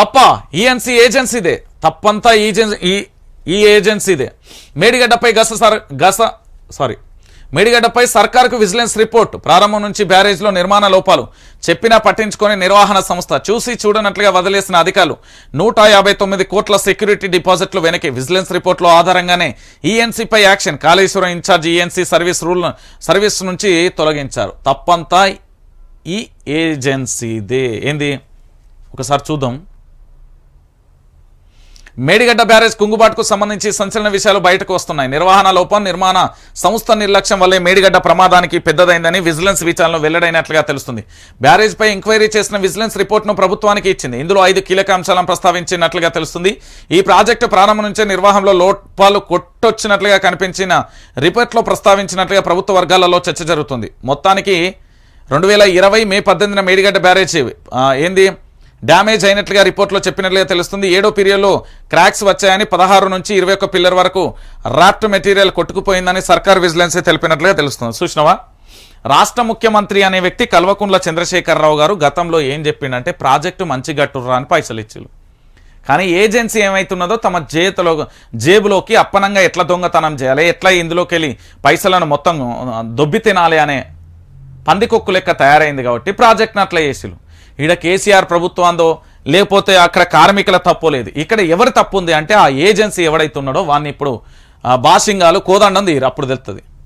తప్ప ఈఎన్సీ ఏజెన్సీదే. తప్పంతా ఈ ఈ ఏజెన్సీదే. మేడిగడ్డపై గస సర్ గస సారీ. మేడిగడ్డపై సర్కార్కు విజిలెన్స్ రిపోర్ట్. ప్రారంభం నుంచి బ్యారేజ్లో నిర్మాణ లోపాలు. చెప్పినా పట్టించుకొని నిర్వహణ సంస్థ. చూసి చూడనట్లుగా వదిలేసిన అధికారులు. నూట యాభై తొమ్మిది కోట్ల సెక్యూరిటీ డిపాజిట్లు వెనక్కి. విజిలెన్స్ రిపోర్ట్లో ఆధారంగానే ఈఎన్సీపై action. Kaleshwaram in-charge ENC service rule service నుంచి తొలగించారు. తప్పంతా ఈ ఏజెన్సీదే. ఏంది? ఒకసారి చూద్దాం. మేడిగడ్డ బ్యారేజ్ కుంగుబాటుకు సంబంధించి సంచలన విషయాలు బయటకు వస్తున్నాయి. నిర్వహణ లోపం నిర్మాణ సంస్థ నిర్లక్ష్యం వల్లే మేడిగడ్డ ప్రమాదానికి పెద్దదైందని విజిలెన్స్ విచారణలో వెల్లడైనట్లుగా తెలుస్తుంది. బ్యారేజ్పై ఎంక్వైరీ చేసిన విజిలెన్స్ రిపోర్ట్ను ప్రభుత్వానికి ఇచ్చింది. ఇందులో ఐదు కీలక అంశాలను ప్రస్తావించినట్లుగా తెలుస్తుంది. ఈ ప్రాజెక్టు ప్రారంభం నుంచే నిర్వహణలో లోపాలు కొట్టొచ్చినట్లుగా కనిపించిన రిపోర్ట్లో ప్రస్తావించినట్లుగా ప్రభుత్వ వర్గాలలో చర్చ జరుగుతుంది. మొత్తానికి రెండు వేల ఇరవై మే పద్దెనిమిదిన మేడిగడ్డ బ్యారేజ్ ఏంది? డ్యామేజ్ అయినట్లుగా రిపోర్ట్లో చెప్పినట్లుగా తెలుస్తుంది. ఏడో పీరియడ్లో క్రాక్స్ వచ్చాయని పదహారు నుంచి ఇరవై ఒక్క పిల్లర్ వరకు రాఫ్ట్ మెటీరియల్ కొట్టుకుపోయిందని సర్కార్ విజిలెన్స్ తెలిపినట్లుగా తెలుస్తుంది. చూసినావా? రాష్ట్ర ముఖ్యమంత్రి అనే వ్యక్తి కల్వకుంట్ల చంద్రశేఖరరావు గారు గతంలో ఏం చెప్పిండంటే ప్రాజెక్టు మంచి గట్టుర్రా అని పైసలు ఇచ్చిలు కానీ ఏజెన్సీ ఏమైతున్నదో తమ చేతిలో జేబులోకి అప్పనంగా ఎట్లా దొంగతనం చేయాలి ఎట్లా ఇందులోకి వెళ్ళి పైసలను మొత్తం దొబ్బి తినాలి అనే పందికొక్కు లెక్క తయారైంది కాబట్టి ప్రాజెక్ట్ని అట్లా చేసిలు ఈడ కేసీఆర్ ప్రభుత్వందో లేకపోతే అక్కడ కార్మికుల తప్పు లేదు. ఇక్కడ ఎవరి తప్పు ఉంది అంటే ఆ ఏజెన్సీ ఎవడైతే ఉన్నాడో వాడిని ఇప్పుడు బాసింగాలు కోదండం తీరు అప్పుడు తెలుస్తుంది